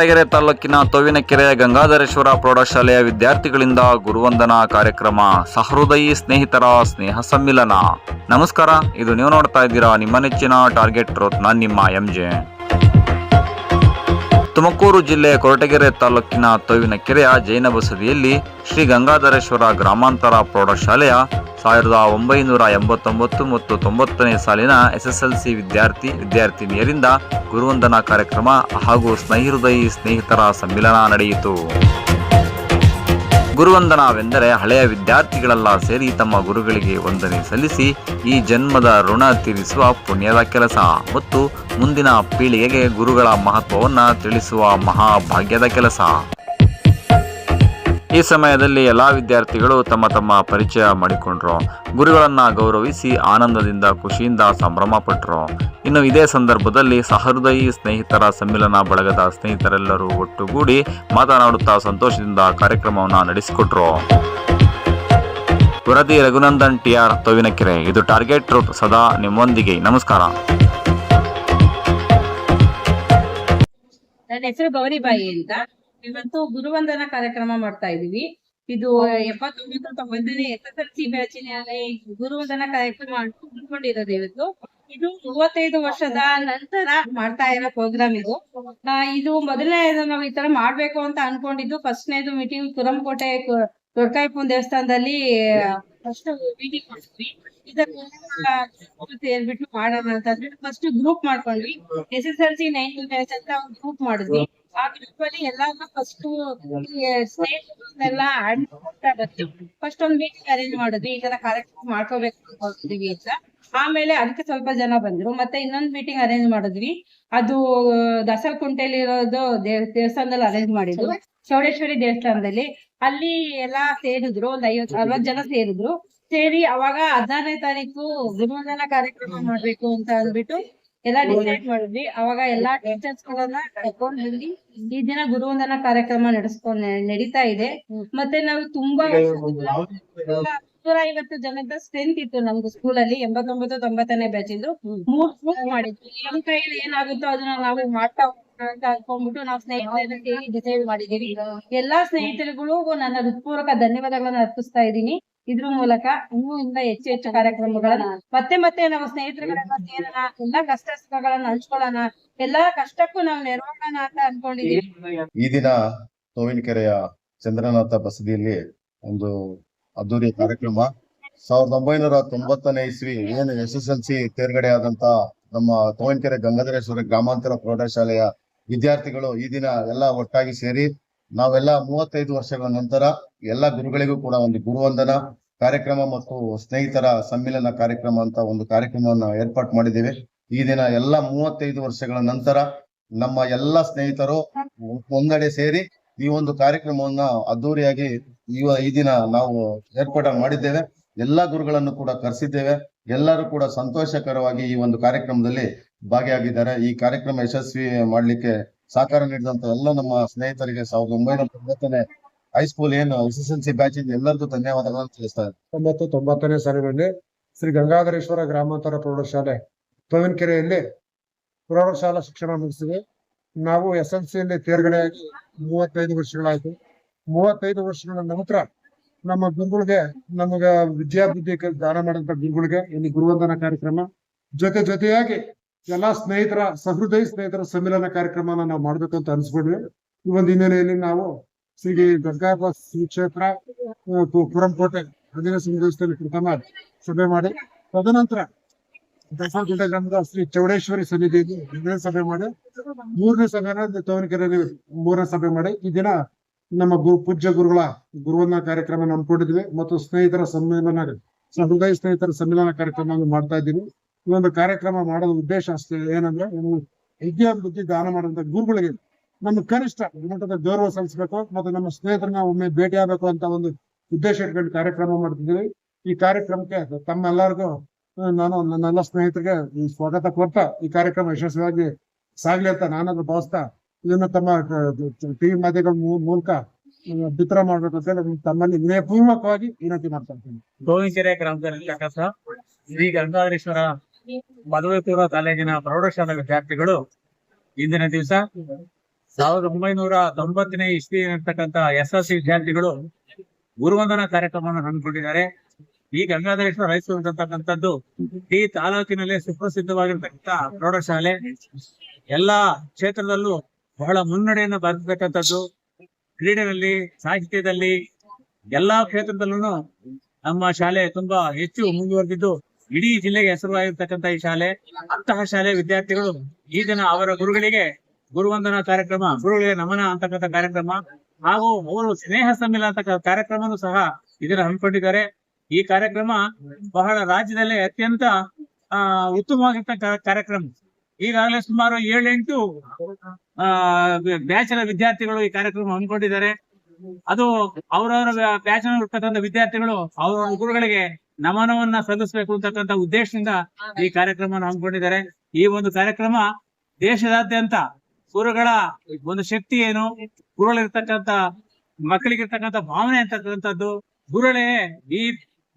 ಕೊರಟಗೆರೆ ತಾಲೂಕಿನ ತೋವಿನಕೆರೆ ಗಂಗಾಧರೇಶ್ವರ ಪ್ರೌಢಶಾಲೆಯ ವಿದ್ಯಾರ್ಥಿಗಳಿಂದ ಗುರುವಂದನಾ ಕಾರ್ಯಕ್ರಮ ಸಹೃದಯಿ ಸ್ನೇಹಿತರ ಸ್ನೇಹ ಸಮ್ಮಿಲನ. ನಮಸ್ಕಾರ, ಇದು ನೀವು ನೋಡ್ತಾ ಇದ್ದೀರಾ ನಿಮ್ಮ ನೆಚ್ಚಿನ ಟಾರ್ಗೆಟ್ ರತ್ನ ನಿಮ್ಮ ಎಂಜೆ ತುಮಕೂರು ಜಿಲ್ಲೆ ಕೊರಟಗೆರೆ ತಾಲೂಕಿನ ತೋವಿನಕೆರೆಯ ಜೈನ ಬಸದಿಯಲ್ಲಿ ಶ್ರೀ ಗಂಗಾಧರೇಶ್ವರ ಗ್ರಾಮಾಂತರ ಪ್ರೌಢಶಾಲೆಯ ಸಾವಿರದ ಒಂಬೈನೂರ ಎಂಬತ್ತೊಂಬತ್ತು ಮತ್ತು ತೊಂಬತ್ತನೇ ಸಾಲಿನ ಎಸ್ಎಸ್ಎಲ್ಸಿ ವಿದ್ಯಾರ್ಥಿ ವಿದ್ಯಾರ್ಥಿನಿಯರಿಂದ ಗುರುವಂದನಾ ಕಾರ್ಯಕ್ರಮ ಹಾಗೂ ಸ್ನೇಹಿರುದಯಿ ಸ್ನೇಹಿತರ ಸಮ್ಮಿಲನ ನಡೆಯಿತು. ಗುರುವಂದನವೆಂದರೆ ಹಳೆಯ ವಿದ್ಯಾರ್ಥಿಗಳೆಲ್ಲ ಸೇರಿ ತಮ್ಮ ಗುರುಗಳಿಗೆ ವಂದನೆ ಸಲ್ಲಿಸಿ ಈ ಜನ್ಮದ ಋಣ ತೀರಿಸುವ ಪುಣ್ಯದ ಕೆಲಸ ಮತ್ತು ಮುಂದಿನ ಪೀಳಿಗೆಗೆ ಗುರುಗಳ ಮಹತ್ವವನ್ನು ತಿಳಿಸುವ ಮಹಾಭಾಗ್ಯದ ಕೆಲಸ. ಈ ಸಮಯದಲ್ಲಿ ಎಲ್ಲಾ ವಿದ್ಯಾರ್ಥಿಗಳು ತಮ್ಮ ತಮ್ಮ ಪರಿಚಯ ಮಾಡಿಕೊಂಡ್ರು. ಗುರುಗಳನ್ನ ಗೌರವಿಸಿ ಆನಂದದಿಂದ ಖುಷಿಯಿಂದ ಸಂಭ್ರಮ ಪಟ್ಟರು ಇನ್ನು ಇದೇ ಸಂದರ್ಭದಲ್ಲಿ ಸಹೃದಯಿ ಸ್ನೇಹಿತರ ಸಮ್ಮಿಲನ ಬಳಗದ ಸ್ನೇಹಿತರೆಲ್ಲರೂ ಒಟ್ಟುಗೂಡಿ ಮಾತನಾಡುತ್ತಾ ಸಂತೋಷದಿಂದ ಕಾರ್ಯಕ್ರಮವನ್ನು ನಡೆಸಿಕೊಟ್ರು. ವರದಿ ರಘುನಂದನ್ ಟಿ ಆರ್ ತೋವಿನಕೆರೆ. ಇದು ಟಾರ್ಗೆಟ್ ರೂಟ್ ಸದಾ ನಿಮ್ಮೊಂದಿಗೆ. ನಮಸ್ಕಾರ. ನನ್ನ ಹೆಸರು ಗೌರಿಬಾಯಿ ಅಂತ. ಇವತ್ತು ಗುರುವಂದನ ಕಾರ್ಯಕ್ರಮ ಮಾಡ್ತಾ ಇದೀವಿ. ಇದು ಎಪ್ಪತ್ತೊಂಬತ್ತು ಒಂದನೇ ಎಸ್ ಎಸ್ ಎಲ್ ಸಿ ಬ್ಯಾಚಿನಲ್ಲಿ ಗುರುವಂದನ ಕಾರ್ಯಕ್ರಮ ಉಳ್ಕೊಂಡಿರೋದು ಇವತ್ತು. ಇದು ಮೂವತ್ತೈದು ವರ್ಷದ ನಂತರ ಮಾಡ್ತಾ ಇರೋ ಪ್ರೋಗ್ರಾಮ್ ಇದು. ಇದು ಮೊದಲನೇ ನಾವು ಈ ತರ ಮಾಡ್ಬೇಕು ಅಂತ ಅನ್ಕೊಂಡಿದ್ದು. ಫಸ್ಟ್ನೇದು ಮೀಟಿಂಗ್ ಕುರಂಕೋಟೆ ದೊಡ್ಕಾಯಪ್ಪನ ದೇವಸ್ಥಾನದಲ್ಲಿ ಫಸ್ಟ್ ಮೀಟಿಂಗ್ ಮಾಡಿದ್ವಿ. ಇದನ್ನ ಸೇರ್ಬಿಟ್ಟು ಮಾಡೋಣ ಅಂತ ಫಸ್ಟ್ ಗ್ರೂಪ್ ಮಾಡ್ಕೊಂಡ್ವಿ. S S L C nine batch ಅಂತ ಒಂದು ಗ್ರೂಪ್ ಮಾಡಿದ್ವಿ. ಆ ಎಲ್ಲಾನು ಫಸ್ಟ್ ಫಸ್ಟ್ ಸ್ನೇಹಿತರನ್ನೆಲ್ಲ ಆಡ್ ಮಾಡ್ತಾ ಫಸ್ಟ್ ಒಂದ್ ಮೀಟಿಂಗ್ ಅರೇಂಜ್ ಮಾಡಿದ್ವಿ ಈ ತರ ಕಾರ್ಯಕ್ರಮ ಮಾಡ್ಕೋಬೇಕು ಅಂತ ಆಮೇಲೆ ಅದಕ್ಕೆ ಸ್ವಲ್ಪ ಜನ ಬಂದ್ರು. ಮತ್ತೆ ಇನ್ನೊಂದ್ ಮೀಟಿಂಗ್ ಅರೇಂಜ್ ಮಾಡಿದ್ವಿ. ಅದು, ದಸಲ್ಕುಂಟೆಲಿ ಇರೋದು ದೇವಸ್ಥಾನದಲ್ಲಿ ಅರೇಂಜ್ ಮಾಡಿದ್ರು ಚೌಡೇಶ್ವರಿ ದೇವಸ್ಥಾನದಲ್ಲಿ. ಅಲ್ಲಿ ಎಲ್ಲಾ ಸೇರಿದ್ರು, ಒಂದ್ ಐವತ್, ಅರವತ್ ಜನ ಸೇರಿದ್ರು. ಸೇರಿ ಅವಾಗ ಹದಿನಾರನೇ ತಾರೀಕು ವಿಮಾನ ಕಾರ್ಯಕ್ರಮ ಮಾಡ್ಬೇಕು ಅಂತ ಅಂದ್ಬಿಟ್ಟು ಎಲ್ಲಾ ಡಿಸೈಡ್ ಮಾಡಿದ್ವಿ. ಅವಾಗ ಎಲ್ಲಾ ಟೀಚರ್ಸ್ ಗಳನ್ನ ಕರ್ಕೊಂಡ್ ಬಂದಿ ಈ ದಿನ ಗುರುವಂದನ ಕಾರ್ಯಕ್ರಮ ನಡೆಸ್ಕೊಂಡ್ ನಡೀತಾ ಇದೆ. ಮತ್ತೆ ನಾವು ತುಂಬಾ ನೂರ ಐವತ್ತು ಜನದ ಸ್ಟ್ರೆಂತ್ ಇತ್ತು ನಮ್ದು ಸ್ಕೂಲ್ ಅಲ್ಲಿ. ಎಂಬತ್ತೊಂಬತ್ತು ತೊಂಬತ್ತನೇ ಬ್ಯಾಚ್ ಇಂದು. ಮೂರ್ ಗ್ರೂಪ್ ಮಾಡಿದ್ವಿ. ನಮ್ ಕೈಯಲ್ಲಿ ಏನಾಗುತ್ತೋ ಅದನ್ನ ನಾವು ಮಾಡ್ತಾ ಅಂತ ಅನ್ಕೊಂಡ್ಬಿಟ್ಟು ನಾವು ಸ್ನೇಹಿತರ ಡಿಸೈಡ್ ಮಾಡಿದೀವಿ ಎಲ್ಲಾ ಸ್ನೇಹಿತರುಗಳು ನನ್ನ ಹೃತ್ಪೂರ್ವಕ ಧನ್ಯವಾದಗಳನ್ನ ಅರ್ಪಿಸ್ತಾ ಇದ್ದೀನಿ. ಇದ್ರ ಮೂಲಕ ಇನ್ನೂ ಇಂದ ಹೆಚ್ಚು ಹೆಚ್ಚು ಕಾರ್ಯಕ್ರಮಗಳನ್ನ ಮತ್ತೆ ಮತ್ತೆ ನಮ್ಮ ಸ್ನೇಹಿತರುಗಳನ್ನ ಸೇರೋಣ ಎಲ್ಲಾ ಕಷ್ಟ ಸುಖಗಳನ್ನ ಹಂಚ್ಕೊಳ್ಳೋಣ. ಎಲ್ಲಾ ಕಷ್ಟಕ್ಕೂ ನಾವು ನೆರವಾಗೋಣ ಅಂತ ಅನ್ಕೊಂಡಿದೀವಿ. ಈ ದಿನ ತೋವಿನಕೆರೆಯ ಚಂದ್ರನಾಥ ಬಸದಿಯಲ್ಲಿ ಒಂದು ಅದ್ದೂರಿ ಕಾರ್ಯಕ್ರಮ. ಸಾವಿರದ ಒಂಬೈನೂರ ತೊಂಬತ್ತನೇ ಇಸ್ವಿ ಏನು ಎಸ್ ಎಸ್ ಎಲ್ ಸಿ ತೇರ್ಗಡೆ ಆದಂತ ನಮ್ಮ ತೋವಿನಕೆರೆ ಗಂಗಾಧರೇಶ್ವರ ಗ್ರಾಮಾಂತರ ಪ್ರೌಢಶಾಲೆಯ ವಿದ್ಯಾರ್ಥಿಗಳು ಈ ದಿನ ಎಲ್ಲ ಒಟ್ಟಾಗಿ ಸೇರಿ ನಾವೆಲ್ಲ ಮೂವತ್ತೈದು ವರ್ಷಗಳ ನಂತರ ಎಲ್ಲ ಗುರುಗಳಿಗೂ ಕೂಡ ಒಂದು ಗುರುವಂದನ, ಕಾರ್ಯಕ್ರಮ ಮತ್ತು ಸ್ನೇಹಿತರ ಸಮ್ಮಿಲನ ಕಾರ್ಯಕ್ರಮ ಅಂತ ಒಂದು ಕಾರ್ಯಕ್ರಮವನ್ನು ಏರ್ಪಾಟ್ ಮಾಡಿದ್ದೇವೆ. ಈ ದಿನ ಎಲ್ಲ ಮೂವತ್ತೈದು ವರ್ಷಗಳ ನಂತರ ನಮ್ಮ ಎಲ್ಲ ಸ್ನೇಹಿತರು ಒಂದೆಡೆ ಸೇರಿ ಈ ಒಂದು ಕಾರ್ಯಕ್ರಮವನ್ನ ಅದ್ದೂರಿಯಾಗಿ ಇವ ಈ ದಿನ ನಾವು ಏರ್ಪಾಟ ಮಾಡಿದ್ದೇವೆ. ಎಲ್ಲಾ ಗುರುಗಳನ್ನು ಕೂಡ ಕರೆಸಿದ್ದೇವೆ. ಎಲ್ಲರೂ ಕೂಡ ಸಂತೋಷಕರವಾಗಿ ಈ ಒಂದು ಕಾರ್ಯಕ್ರಮದಲ್ಲಿ ಭಾಗಿಯಾಗಿದ್ದಾರೆ. ಈ ಕಾರ್ಯಕ್ರಮ ಯಶಸ್ವಿ ಮಾಡ್ಲಿಕ್ಕೆ ಸಹಕಾರ ನೀಡಿದಂತ ಎಲ್ಲ ನಮ್ಮ ಸ್ನೇಹಿತರಿಗೆ ಸಾವಿರದ ಒಂಬೈನೂರ ತೊಂಬತ್ತನೇ ಹೈಸ್ಕೂಲ್ ಏನು S S L C batch ಎಲ್ಲರಿಗೂ ಧನ್ಯವಾದಗಳನ್ನು ತಿಳಿಸ್ತಾ ಇದ್ದಾರೆ ತೊಂಬತ್ತು ತೊಂಬತ್ತನೇ ಸಾಲಿನಲ್ಲಿ ಶ್ರೀ ಗಂಗಾಧರೇಶ್ವರ ಗ್ರಾಮಾಂತರ ಪ್ರೌಢಶಾಲೆ ಪವನ್ಕೆರೆಯಲ್ಲಿ ಪ್ರೌಢಶಾಲಾ ಶಿಕ್ಷಣ ಮುಗಿಸಿದೆ. ನಾವು ಎಸ್ ಎಲ್ ಸಿಯಲ್ಲಿ ತೇರ್ಗಡೆಯಾಗಿ ಮೂವತ್ತೈದು ವರ್ಷಗಳಾಯ್ತು. ಮೂವತ್ತೈದು ವರ್ಷಗಳ ನಂತರ ನಮ್ಮ ಗುರುಗಳಿಗೆ, ನಮಗ ವಿದ್ಯಾಬುದ್ಧಿ ದಾನ ಮಾಡಿದಂತ ಗುರುಗಳಿಗೆ, ಇಲ್ಲಿ ಗುರುವಂದನ ಕಾರ್ಯಕ್ರಮ ಜೊತೆ ಜೊತೆಯಾಗಿ ಎಲ್ಲಾ ಸ್ನೇಹಿತರ, ಸಹೃದಯ ಸ್ನೇಹಿತರ ಸಮ್ಮಿಲನ ಕಾರ್ಯಕ್ರಮನ ನಾವು ಮಾಡ್ಬೇಕಂತ ಅನ್ಸ್ಬಿಡ್ವಿ ಈ ಒಂದು ಹಿನ್ನೆಲೆಯಲ್ಲಿ ನಾವು ಶ್ರೀ ಗಂಗಾಪ ಶ್ರೀ ಕ್ಷೇತ್ರ ಪುರಂಕೋಟೆ ಹದಿನೈದು ಮಾಡಿ ಪ್ರಥಮ ಸಭೆ ಮಾಡಿ. ತದನಂತರ ದಸಗುಡ್ಡ ಗ್ರಾಮದ ಶ್ರೀ ಚೌಡೇಶ್ವರಿ ಸನ್ನಿಧಿಯಲ್ಲಿ ಎರಡನೇ ಸಭೆ ಮಾಡಿ. ಮೂರನೇ ಸಭೆನ ತವನಕೆರೆಯಲ್ಲಿ ಮೂರನೇ ಸಭೆ ಮಾಡಿ. ಈ ದಿನ ನಮ್ಮ ಗುರು, ಪೂಜ್ಯ ಗುರುಗಳ ಗುರುವನ್ನ ಕಾರ್ಯಕ್ರಮ ನಂಬ್ಕೊಂಡಿದ್ವಿ ಮತ್ತು ಸ್ನೇಹಿತರ ಸಮ್ಮೇಳನ ಸಹೃದಯ ಸ್ನೇಹಿತರ ಸಮ್ಮೇಳನ ಕಾರ್ಯಕ್ರಮ ಮಾಡ್ತಾ ಇದ್ದೀವಿ. ಈ ಒಂದು ಕಾರ್ಯಕ್ರಮ ಮಾಡೋದ ಉದ್ದೇಶ ಅಷ್ಟೇ. ಏನಂದ್ರೆ ವಿದ್ಯಾ ಬುದ್ಧಿ ದಾನ ಮಾಡುವಂತ ಗುರುಗಳಿಗೆ ನಮ್ಮ ಕನಿಷ್ಠ ಗುಣಮಟ್ಟದ ಗೌರವ ಸಲ್ಲಿಸಬೇಕು ಮತ್ತು ನಮ್ಮ ಸ್ನೇಹಿತರನ್ನ ಒಮ್ಮೆ ಭೇಟಿ ಆಗಬೇಕು ಅಂತ ಒಂದು ಉದ್ದೇಶ ಇಟ್ಕೊಂಡು ಕಾರ್ಯಕ್ರಮ ಮಾಡ್ತಿದ್ದೀವಿ. ಈ ಕಾರ್ಯಕ್ರಮಕ್ಕೆ ತಮ್ಮೆಲ್ಲರಿಗೂ ನಾನು ನನ್ನೆಲ್ಲ ಸ್ನೇಹಿತರಿಗೆ ಈ ಸ್ವಾಗತ ಕೊಡ್ತಾ ಈ ಕಾರ್ಯಕ್ರಮ ಯಶಸ್ವಿಯಾಗಿ ಸಾಗ್ಲಿ ಅಂತ ನಾನಾದ್ರೂ ಭಾವಿಸ್ತಾ ಇದನ್ನ ತಮ್ಮ ಟಿವಿ ಮಾಧ್ಯಮಗಳ ಮೂಲಕ ಬಿತ್ತರ ಮಾಡ್ಬೇಕು ಅಂತ ಹೇಳಿ ತಮ್ಮಲ್ಲಿ ವಿನಯಪೂರ್ವಕವಾಗಿ ವಿನಂತಿ ಮಾಡ್ತಾ ಇದ್ದೀನಿ. ಶ್ರೀ ಗಂಗಾಧರೇಶ್ವರ ಪದವಿ ಪೂರ್ವ ಕಾಲೇಜಿನ ಪ್ರೌಢಶಾಲಾ ವಿದ್ಯಾರ್ಥಿಗಳು ಇಂದಿನ ದಿವಸ ಸಾವಿರದ ಒಂಬೈನೂರ ತೊಂಬತ್ತನೇ ಇಸ್ವಿ ಇರ್ತಕ್ಕಂತ ಎಸ್ ಎಲ್ ಸಿ ವಿದ್ಯಾರ್ಥಿಗಳು ಗುರುವಂದನಾ ಕಾರ್ಯಕ್ರಮವನ್ನು ಹಮ್ಮಿಕೊಂಡಿದ್ದಾರೆ. ಈ ಗಂಗಾಧರೇಶ್ವರ ಹೈಸ್ಕೂಲ್ ಅಂತಕ್ಕಂಥದ್ದು ಈ ತಾಲೂಕಿನಲ್ಲಿ ಸುಪ್ರಸಿದ್ಧವಾಗಿರ್ತಕ್ಕಂಥ ಪ್ರೌಢಶಾಲೆ. ಎಲ್ಲಾ ಕ್ಷೇತ್ರದಲ್ಲೂ ಬಹಳ ಮುನ್ನಡೆಯನ್ನು ಬರ್ತಕ್ಕಂಥದ್ದು ಕ್ರೀಡೆಯಲ್ಲಿ, ಸಾಹಿತ್ಯದಲ್ಲಿ ಎಲ್ಲಾ ಕ್ಷೇತ್ರದಲ್ಲೂ ನಮ್ಮ ಶಾಲೆ ತುಂಬಾ ಹೆಚ್ಚು ಮುಂದುವರೆದಿದ್ದು. ಇಡೀ ಜಿಲ್ಲೆಗೆ ಹೆಸರುವಾಗಿರ್ತಕ್ಕಂಥ ಈ ಶಾಲೆ, ಅಂತಹ ಶಾಲೆ ವಿದ್ಯಾರ್ಥಿಗಳು ಈ ದಿನ ಅವರ ಗುರುಗಳಿಗೆ ಗುರುವಂದನಾ ಕಾರ್ಯಕ್ರಮ, ಗುರುಗಳಿಗೆ ನಮನ ಅಂತಕ್ಕಂಥ ಕಾರ್ಯಕ್ರಮ ಹಾಗೂ ಅವರು ಸ್ನೇಹ ಸಮ್ಮಿಲ ಅಂತ ಕಾರ್ಯಕ್ರಮನೂ ಸಹ ಇದನ್ನು ಹಮ್ಮಿಕೊಂಡಿದ್ದಾರೆ. ಈ ಕಾರ್ಯಕ್ರಮ ಬಹಳ ರಾಜ್ಯದಲ್ಲೇ ಅತ್ಯಂತ, ಆ ಉತ್ತಮವಾಗಿರ್ತಕ್ಕ ಕಾರ್ಯಕ್ರಮ. ಈಗಾಗಲೇ ಸುಮಾರು ಏಳೆಂಟು, ಆ ಬ್ಯಾಚಲ ವಿದ್ಯಾರ್ಥಿಗಳು ಈ ಕಾರ್ಯಕ್ರಮ ಹಮ್ಮಿಕೊಂಡಿದ್ದಾರೆ. ಅದು ಅವರವರ ಬ್ಯಾಚಿನ ಇರ್ತಕ್ಕಂಥ ವಿದ್ಯಾರ್ಥಿಗಳು ಅವರ ಗುರುಗಳಿಗೆ ನಮನವನ್ನ ಸಲ್ಲಿಸಬೇಕು ಅಂತಕ್ಕಂಥ ಉದ್ದೇಶದಿಂದ ಈ ಕಾರ್ಯಕ್ರಮ ಹಮ್ಮಿಕೊಂಡಿದ್ದಾರೆ. ಈ ಒಂದು ಕಾರ್ಯಕ್ರಮ ದೇಶದಾದ್ಯಂತ ಗುರುಗಳ ಒಂದು ಶಕ್ತಿ ಏನು? ಗುರುಗಳಿರ್ತಕ್ಕಂಥ ಮಕ್ಕಳಿಗಿರ್ತಕ್ಕಂಥ ಭಾವನೆ ಅಂತಕ್ಕಂಥದ್ದು. ಗುರುಗಳೇ, ಈ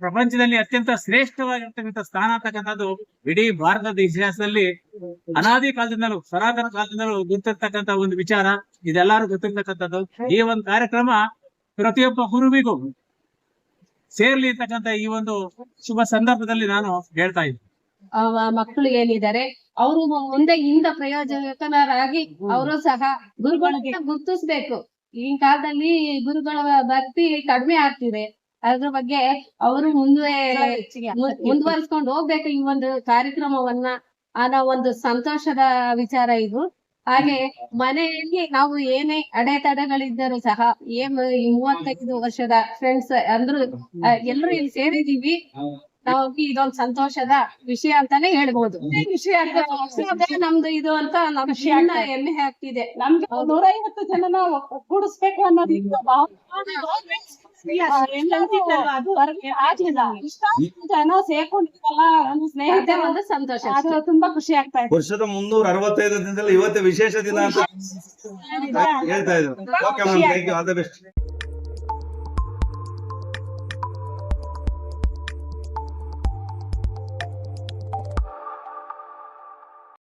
ಪ್ರಪಂಚದಲ್ಲಿ ಅತ್ಯಂತ ಶ್ರೇಷ್ಠವಾಗಿರ್ತಕ್ಕಂಥ ಸ್ಥಾನ ಅಂತಕ್ಕಂಥದ್ದು ಇಡೀ ಭಾರತದ ಇತಿಹಾಸದಲ್ಲಿ ಅನಾದಿ ಕಾಲದಿಂದಲೂ, ಸನಾತನ ಕಾಲದಿಂದಲೂ ಗೊತ್ತಿರ್ತಕ್ಕಂಥ ಒಂದು ವಿಚಾರ ಇದೆಲ್ಲರೂ ಗೊತ್ತಿರ್ತಕ್ಕಂಥದ್ದು. ಈ ಒಂದು ಕಾರ್ಯಕ್ರಮ ಪ್ರತಿಯೊಬ್ಬ ಗುರುವಿಗೂ ಸೇರ್ಲಿ ಈ ಒಂದು ಶುಭ ಸಂದರ್ಭದಲ್ಲಿ ನಾನು ಹೇಳ್ತಾ ಇದ್ದೀನಿ. ಮಕ್ಕಳು ಏನಿದ್ದಾರೆ, ಅವರು ಮುಂದೆ ಇಂದ ಪ್ರಯೋಜಕನರಾಗಿ ಅವರು ಸಹ ಗುರುಗಳನ್ನ ಗುರುತಿಸ್ಬೇಕು. ಈ ಕಾಲದಲ್ಲಿ ಗುರುಗಳ ಭಕ್ತಿ ಕಡಿಮೆ ಆಗ್ತಿದೆ. ಅದ್ರ ಬಗ್ಗೆ ಅವರು ಮುಂದೆ ಮುಂದುವರಿಸ್ಕೊಂಡು ಹೋಗ್ಬೇಕು ಈ ಒಂದು ಕಾರ್ಯಕ್ರಮವನ್ನ ಅನ್ನೋ ಒಂದು ಸಂತೋಷದ ವಿಚಾರ ಇದು. ಹಾಗೆ ಮನೆಯಲ್ಲಿ ನಾವು ಏನೇ ಅಡೆತಡೆಗಳಿದ್ದರೂ ಸಹ ಏನ್ ಈ ಮೂವತ್ತೈದು ವರ್ಷದ ಫ್ರೆಂಡ್ಸ್ ಅಂದ್ರು ಎಲ್ರು ಇಲ್ಲಿ ಸೇರಿದೀವಿ ನಾವು ಇದೊಂದ್ ಸಂತೋಷದ ವಿಷಯ ಅಂತಾನೆ ಹೇಳ್ಬೋದು. ವಿಷಯ ನಮ್ದು ಇದು ಅಂತ ನಮ್ ಶಿಕ್ಷಣ ಎಮ್ಮೆ ಆಗ್ತಿದೆ. ನಮ್ಗೆ ನೂರೈವತ್ತು ಜನನ ಕೂಡಿಸ್ಬೇಕು ಅನ್ನೋದು ಜನ ಸೇರ್ಕೊಂಡಿದ್ದಲ್ಲ ನನ್ನ ಸ್ನೇಹಿತರ. ಒಂದು ಸಂತೋಷ ಅದು ತುಂಬಾ ಖುಷಿ ಆಗ್ತಾ ಇದೆ ವರ್ಷದ ಮುನ್ನೂರ ಅರವತ್ತೈದು ದಿನದಲ್ಲಿ ಇವತ್ತು ವಿಶೇಷ ದಿನ ಅಂತ ಹೇಳ್ತಾ ಇದ್ರು. Okay ma'am all the best